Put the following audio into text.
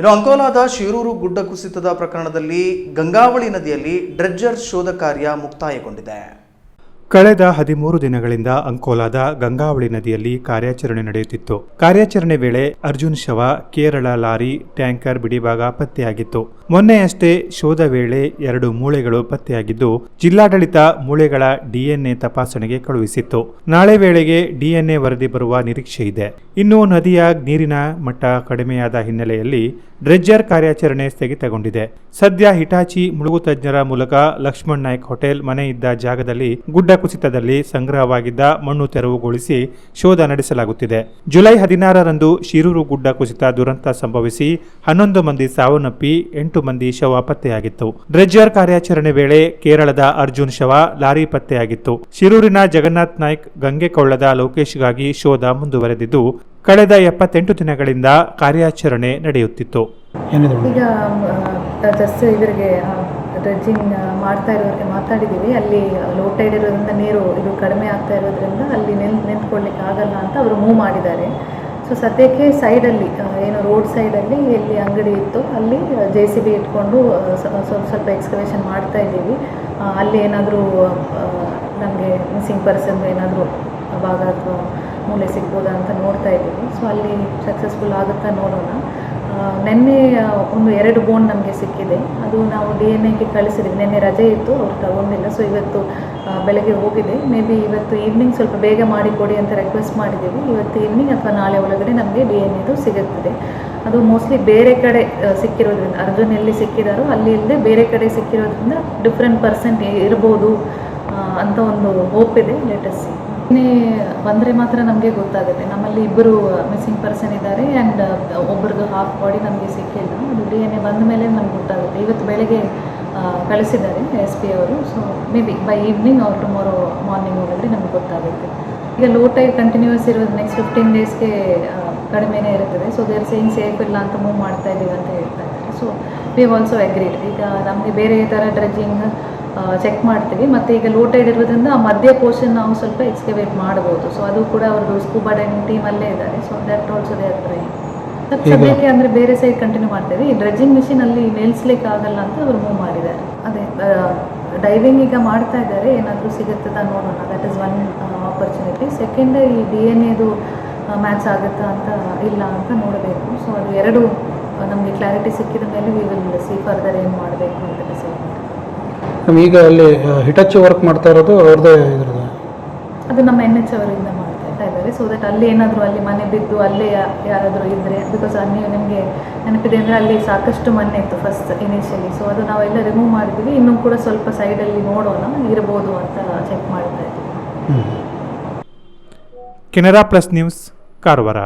ಇನ್ನು ಅಂಕೋಲಾದ ಶಿರೂರು ಗುಡ್ಡ ಕುಸಿತದ ಪ್ರಕರಣದಲ್ಲಿ ಗಂಗಾವಳಿ ನದಿಯಲ್ಲಿ ಡ್ರೆಡ್ಜರ್ ಶೋಧ ಕಾರ್ಯ ಮುಕ್ತಾಯಗೊಂಡಿದೆ. ಕಳೆದ ಹದಿಮೂರು ದಿನಗಳಿಂದ ಅಂಕೋಲಾದ ಗಂಗಾವಳಿ ನದಿಯಲ್ಲಿ ಕಾರ್ಯಾಚರಣೆ ನಡೆಯುತ್ತಿತ್ತು. ಕಾರ್ಯಾಚರಣೆ ವೇಳೆ ಅರ್ಜುನ್ ಶವ ಕೇರಳ ಲಾರಿ, ಟ್ಯಾಂಕರ್ ಬಿಡಿಭಾಗ ಪತ್ತೆಯಾಗಿತ್ತು. ಮೊನ್ನೆಯಷ್ಟೇ ಶೋಧ ವೇಳೆ ಎರಡು ಮೂಳೆಗಳು ಪತ್ತೆಯಾಗಿದ್ದು, ಜಿಲ್ಲಾಡಳಿತ ಮೂಳೆಗಳ ಡಿಎನ್ಎ ತಪಾಸಣೆಗೆ ಕಳುಹಿಸಿತ್ತು. ನಾಳೆ ವೇಳೆಗೆ ಡಿಎನ್ಎ ವರದಿ ಬರುವ ನಿರೀಕ್ಷೆ ಇದೆ. ಇನ್ನು ನದಿಯ ನೀರಿನ ಮಟ್ಟ ಕಡಿಮೆಯಾದ ಹಿನ್ನೆಲೆಯಲ್ಲಿ ಡ್ರೆಜ್ಜರ್ ಕಾರ್ಯಾಚರಣೆ ಸ್ಥಗಿತಗೊಂಡಿದೆ. ಸದ್ಯ ಹಿಟಾಚಿ ಮುಳುಗು ತಜ್ಞರ ಮೂಲಕ ಲಕ್ಷ್ಮಣ್ ನಾಯ್ಕ್ ಹೋಟೆಲ್ ಮನೆ ಇದ್ದ ಜಾಗದಲ್ಲಿ ಗುಡ್ಡ ಕುಸಿತದಲ್ಲಿ ಸಂಗ್ರಹವಾಗಿದ್ದ ಮಣ್ಣು ತೆರವುಗೊಳಿಸಿ ಶೋಧ ನಡೆಸಲಾಗುತ್ತಿದೆ. ಜುಲೈ ಹದಿನಾರರಂದು ಶಿರೂರು ಗುಡ್ಡ ಕುಸಿತ ದುರಂತ ಸಂಭವಿಸಿ ಹನ್ನೊಂದು ಮಂದಿ ಸಾವನ್ನಪ್ಪಿ ಎಂಟು ಮಂದಿ ಶವ ಪತ್ತೆಯಾಗಿತ್ತು. ಡ್ರೆಜ್ಜರ್ ಕಾರ್ಯಾಚರಣೆ ವೇಳೆ ಕೇರಳದ ಅರ್ಜುನ್ ಶವ ಲಾರಿ ಪತ್ತೆಯಾಗಿತ್ತು. ಶಿರೂರಿನ ಜಗನ್ನಾಥ್ ನಾಯ್ಕ್ ಗಂಗೆಕೊಳ್ಳದ ಲೋಕೇಶ್ಗಾಗಿ ಶೋಧ ಮುಂದುವರೆದಿದ್ದು ಕಳೆದ ಎಪ್ಪತ್ತೆಂಟು ದಿನಗಳಿಂದ ಕಾರ್ಯಾಚರಣೆ ನಡೆಯುತ್ತಿತ್ತು. ಡ್ರೆಡ್ಜಿಂಗ್ ಮಾಡ್ತಾ ಇರೋರಿಗೆ ಮಾತಾಡಿದ್ದೀವಿ. ಅಲ್ಲಿ ಲೋಟೈಡ್ ಇರೋದ್ರಿಂದ ನೀರು ಇದು ಕಡಿಮೆ ಆಗ್ತಾ ಇರೋದ್ರಿಂದ ಅಲ್ಲಿ ನಿಲ್ ನಿಂತ್ಕೊಳ್ಳಿಕ್ಕೆ ಆಗಲ್ಲ ಅಂತ ಅವರು ಮೂವ್ ಮಾಡಿದ್ದಾರೆ. ಸೊ ಸದ್ಯಕ್ಕೆ ಸೈಡಲ್ಲಿ ಏನು ರೋಡ್ ಸೈಡಲ್ಲಿ ಎಲ್ಲಿ ಅಂಗಡಿ ಇತ್ತು. ಅಲ್ಲಿ ಜೆ ಸಿ ಬಿ ಇಟ್ಕೊಂಡು ಸ್ವಲ್ಪ ಸ್ವಲ್ಪ ಎಕ್ಸ್ಕವೇಷನ್ ಮಾಡ್ತಾ ಇದ್ದೀವಿ. ಅಲ್ಲಿ ಏನಾದರೂ ನಮಗೆ ಮಿಸ್ಸಿಂಗ್ ಪರ್ಸನ್ ಏನಾದರೂ ಭಾಗ ಅಥವಾ ಮೂಲೆ ಸಿಗ್ಬೋದಾ ಅಂತ ನೋಡ್ತಾ ಇದ್ದೀವಿ. ಸೊ ಅಲ್ಲಿ ಸಕ್ಸಸ್ಫುಲ್ ಆಗುತ್ತಾ ನೋಡೋಣ. ನಿನ್ನೆ ಒಂದು ಎರಡು ಬೋನ್ ನಮಗೆ ಸಿಕ್ಕಿದೆ. ಅದು ನಾವು ಡಿ ಎನ್ ಎಗೆ ಕಳಿಸಿದ್ವಿ. ನಿನ್ನೆ ರಜೆ ಇತ್ತು, ಅವ್ರು ತಗೊಂಡಿಲ್ಲ. ಸೊ ಇವತ್ತು ಬೆಳಗ್ಗೆ ಹೋಗಿದೆ. ಮೇ ಬಿ ಇವತ್ತು ಈವ್ನಿಂಗ್ ಸ್ವಲ್ಪ ಬೇಗ ಮಾಡಿ ಕೊಡಿ ಅಂತ ರಿಕ್ವೆಸ್ಟ್ ಮಾಡಿದ್ದೀವಿ. ಇವತ್ತು ಈವ್ನಿಂಗ್ ಅಥವಾ ನಾಳೆ ಒಳಗಡೆ ನಮಗೆ ಡಿ ಎನ್ ಎದು ಸಿಗುತ್ತದೆ. ಅದು ಮೋಸ್ಟ್ಲಿ ಬೇರೆ ಕಡೆ ಸಿಕ್ಕಿರೋದ್ರಿಂದ, ಅರ್ಜುನ್ ಎಲ್ಲಿ ಸಿಕ್ಕಿದಾರೋ ಅಲ್ಲಿ ಇಲ್ಲದೆ ಬೇರೆ ಕಡೆ ಸಿಕ್ಕಿರೋದ್ರಿಂದ ಡಿಫ್ರೆಂಟ್ ಪರ್ಸೆಂಟ್ ಇರ್ಬೋದು ಅಂತ ಒಂದು ಹೋಪ್ ಇದೆ. ಲೇಟೆಸ್ಟ್ ಬಂದರೆ ಮಾತ್ರ ನಮಗೆ ಗೊತ್ತಾಗುತ್ತೆ. ನಮ್ಮಲ್ಲಿ ಇಬ್ಬರು ಮಿಸ್ಸಿಂಗ್ ಪರ್ಸನ್ ಇದ್ದಾರೆ ಆ್ಯಂಡ್ ಒಬ್ಬರದ್ದು ಹಾಫ್ ಬಾಡಿ ನಮಗೆ ಸಿಕ್ಕಿಲ್ಲ. ಅದು ಡಿ ಎನ್ ಎ ಬಂದ ಮೇಲೆ ನಮ್ಗೆ ಗೊತ್ತಾಗುತ್ತೆ. ಇವತ್ತು ಬೆಳಗ್ಗೆ ಕಳಿಸಿದ್ದಾರೆ ಎಸ್ ಪಿ ಅವರು. So maybe by evening ಅವ್ರು ಟುಮಾರೋ ಮಾರ್ನಿಂಗ್ ಒಳಗಡೆ ನಮ್ಗೆ ಗೊತ್ತಾಗುತ್ತೆ. ಈಗ ಲೋ ಟೈಡ್ ಕಂಟಿನ್ಯೂಸ್ ಇರೋದು ನೆಕ್ಸ್ಟ್ ಫಿಫ್ಟೀನ್ ಡೇಸ್ಗೆ ಕಡಿಮೆನೇ ಇರುತ್ತದೆ. ಸೊ ದೇರ್ ಸೇಯಿಂಗ್ ಸೇಫ್ ಇಲ್ಲ ಅಂತ ಮೂವ್ ಮಾಡ್ತಾ ಇದ್ದೀವಿ ಅಂತ ಹೇಳ್ತಾ ಇದ್ದಾರೆ. ಸೊ ವಿ ಆಲ್ಸೋ ಅಗ್ರೀಡ್ ಈಗ ನಮಗೆ ಬೇರೆ ಥರ ಡ್ರೆಜ್ಜಿಂಗ್ ಚೆಕ್ ಮಾಡ್ತೀವಿ. ಮತ್ತು ಈಗ ಲೋ ಟೈಡ್ ಇರೋದ್ರಿಂದ ಆ ಮಧ್ಯ ಪೋರ್ಷನ್ ನಾವು ಸ್ವಲ್ಪ ಎಕ್ಸ್ಕವೇಟ್ ಮಾಡ್ಬೋದು. ಸೊ ಅದು ಕೂಡ ಅವ್ರದ್ದು ಸ್ಕೂಬಾ ಡೈವಿಂಗ್ ಟೀಮಲ್ಲೇ ಇದ್ದಾರೆ. ಸೊ ದಟ್ ಆಲ್ಸೋ ದೇ ಹತ್ರ ಸದ್ಯಕ್ಕೆ ಅಂದರೆ ಬೇರೆ ಸೈಡ್ ಕಂಟಿನ್ಯೂ ಮಾಡ್ತೀವಿ. ಈ ಡ್ರೆಜ್ಜಿಂಗ್ ಮಿಷಿನ್ ಅಲ್ಲಿ ನಿಲ್ಲಿಸ್ಲಿಕ್ಕೆ ಆಗಲ್ಲ ಅಂತ ಅವರು ಮೂವ್ ಮಾಡಿದ್ದಾರೆ. ಅದೇ ಡೈವಿಂಗ್ ಈಗ ಮಾಡ್ತಾ ಇದ್ದಾರೆ. ಏನಾದರೂ ಸಿಗುತ್ತದ ನೋಡೋಣ. That is one opportunity second ಈ ಡಿ ಎನ್ ಎದು ಮ್ಯಾಚ್ ಆಗುತ್ತಾ ಅಂತ ಇಲ್ಲ ಅಂತ ನೋಡಬೇಕು. ಸೊ ಅದು ಎರಡು ನಮಗೆ ಕ್ಲಾರಿಟಿ ಸಿಕ್ಕಿದ ಮೇಲೆ ವಿ ವಿಲ್ ಸಿ ಫರ್ದರ್ ಏನು ಮಾಡಬೇಕು ಅಂತ ಡಿಸೈಡ್ ಮಾಡಿ ಮೇಡಮ್ ಈಗ ಅಲ್ಲಿ ಹಿಟಚ್ ವರ್ಕ್ ಮಾಡ್ತಾ ಇರೋದು ಅವ್ರದ್ದೇ ಇದ್ರದ್ದು. ಅದು ನಮ್ಮ ಎನ್ ಎಚ್ ಅವರಿಂದ ಮಾಡ್ತಾ ಇದ್ದಾರೆ. ಸೊ ದಟ್ ಅಲ್ಲಿ ಏನಾದರೂ ಅಲ್ಲಿ ಮನೆ ಬಿದ್ದು ಅಲ್ಲೇ ಯಾರಾದರೂ ಇದ್ದರೆ ಬಿಕಾಸ್ ನೀವು ನಿಮಗೆ ನೆನಪಿದೆ ಅಂದರೆ ಅಲ್ಲಿ ಸಾಕಷ್ಟು ಮನೆ ಇತ್ತು ಫಸ್ಟ್ ಇನಿಷಿಯಲಿ ಸೊ ಅದು ನಾವೆಲ್ಲ ರಿಮೂವ್ ಮಾಡಿದ್ವಿ. ಇನ್ನೂ ಕೂಡ ಸ್ವಲ್ಪ ಸೈಡಲ್ಲಿ ನೋಡೋಣ ಇರಬಹುದು ಅಂತ ಚೆಕ್ ಮಾಡ್ತಾ ಇದ್ದೀವಿ ಕೆನರಾ ಪ್ಲಸ್ ನ್ಯೂಸ್ ಕಾರವಾರ.